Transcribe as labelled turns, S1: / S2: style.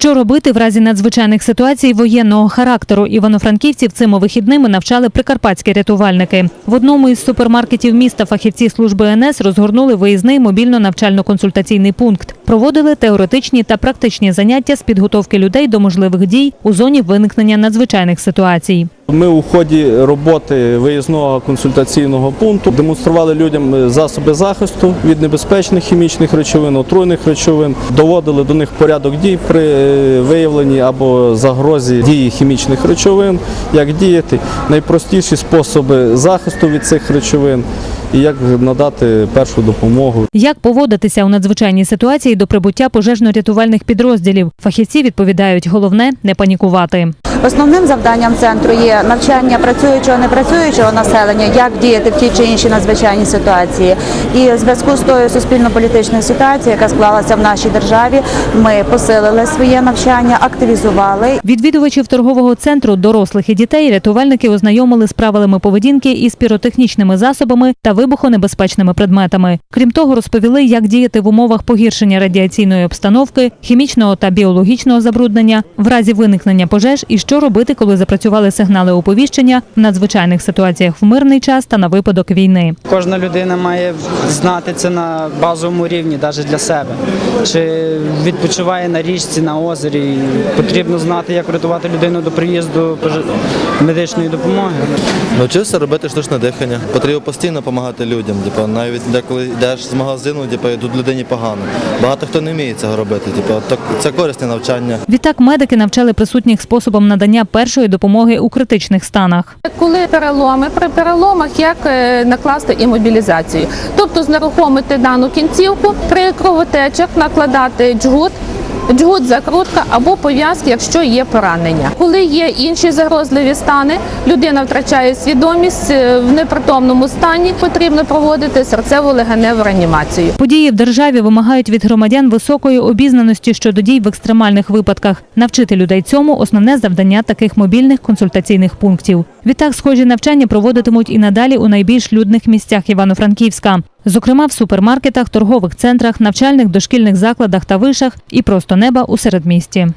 S1: Що робити в разі надзвичайних ситуацій воєнного характеру? Івано-франківців цими вихідними навчали прикарпатські рятувальники. В одному із супермаркетів міста фахівці служби НС розгорнули виїзний мобільно-навчально-консультаційний пункт. Проводили теоретичні та практичні заняття з підготовки людей до можливих дій у зоні виникнення надзвичайних ситуацій.
S2: Ми у ході роботи виїзного консультаційного пункту демонстрували людям засоби захисту від небезпечних хімічних речовин, отруйних речовин, доводили до них порядок дій при виявленні або загрозі дії хімічних речовин, як діяти, найпростіші способи захисту від цих речовин і як надати першу допомогу.
S1: Як поводитися у надзвичайній ситуації до прибуття пожежно-рятувальних підрозділів? Фахівці відповідають, головне не панікувати.
S3: Основним завданням центру є навчання працюючого непрацюючого населення, як діяти в тій чи іншій надзвичайній ситуації. І в зв'язку з тою суспільно-політичною ситуацією, яка склалася в нашій державі, ми посилили своє навчання, активізували
S1: Відвідувачів торгового центру дорослих і дітей рятувальники ознайомили з правилами поведінки із піротехнічними засобами та вибухонебезпечними предметами. Крім того, розповіли, як діяти в умовах погіршення радіаційної обстановки, хімічного та біологічного забруднення, в разі виникнення пожеж і що робити, коли запрацювали сигнали оповіщення в надзвичайних ситуаціях в мирний час та на випадок війни.
S4: Кожна людина має знати це на базовому рівні, навіть для себе. Чи відпочиває на річці, на озері. Потрібно знати, як врятувати людину до приїзду медичної допомоги.
S5: Навчився робити штучне дихання. Потрібно постійно допомагати людям. Типу, навіть деколи йдеш з магазину, типу, тут людині погано. Багато хто не вміє цього робити. Типу, це корисне навчання.
S1: Відтак медики навчали присутніх способом надання першої допомоги у критичних станах.
S6: Коли переломи, при переломах як е, накласти імобілізацію, тобто знерухомити дану кінцівку, при кровотечах накладати джгут. Джгут закрутка або пов'язки, якщо є поранення. Коли є інші загрозливі стани, людина втрачає свідомість е, в непритомному стані. Потрібно проводити серцево-легеневу реанімацію.
S1: Події в державі вимагають від громадян високої обізнаності щодо дій в екстремальних випадках. Навчити людей цьому основне завдання таких мобільних консультаційних пунктів. Відтак, схожі навчання проводитимуть і надалі у найбільш людних місцях Івано-Франківська. Зокрема, в супермаркетах, торгових центрах, навчальних дошкільних закладах та вишах і просто неба у середмісті.